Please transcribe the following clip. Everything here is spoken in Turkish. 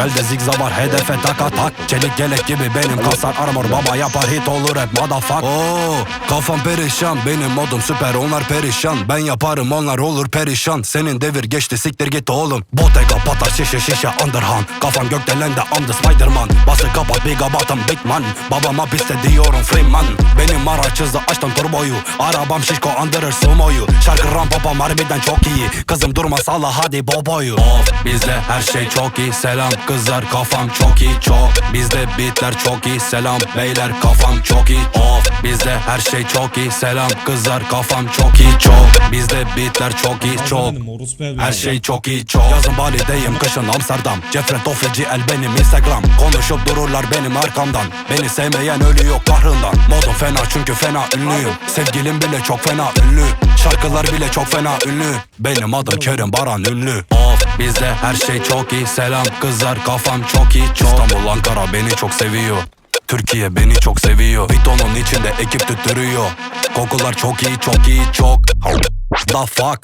Belde zigza var hedefe tak. Atak Çelik gelek gibi benim kasar armor. Baba yapar hit olur hep motherfuck. Oo, Kafam perişan benim modum süper onlar perişan. Ben yaparım onlar olur perişan. Senin devir geçti siktir git oğlum. Bottega patar şişe şişe underhand. Kafam gökdelende I'm the Spiderman. Bası kapat big abatım big man. Babama piste diyorum Freeman Benim araç hızlı açtım turboyu. Arabam şişko andırır sumoyu. Şarkı ram papam harbiden çok iyi. Kızım durma salla hadi boboyu. Of bizde her şey çok iyi. Selam kızlar kafam çok iyi çok. Bizde beatler çok iyi Selam beyler kafam çok iyi Of bizde her şey çok iyi. Selam kızlar kafam çok iyi çok. Bizde beatler çok iyi çok. Her şey çok iyi çok. Yazın Bali'deyim kışın Amsterdam. Cefret Ofeci el benim Instagram. Konuşup dururlar benim arkamdan. Beni sevmeyen ölüyor kahrından. Modum fena çünkü fena ünlüyüm. Sevgilim bile çok fena ünlü. Şarkılar bile çok fena ünlü. Benim adım Kerim Baran ünlü. Of bizde her şey çok iyi. Selam kızlar kafam çok iyi çok. İstanbul Ankara beni çok seviyor Türkiye beni çok seviyor. Viton'un içinde ekip tüttürüyor. Kokular çok iyi çok iyi çok. The fuck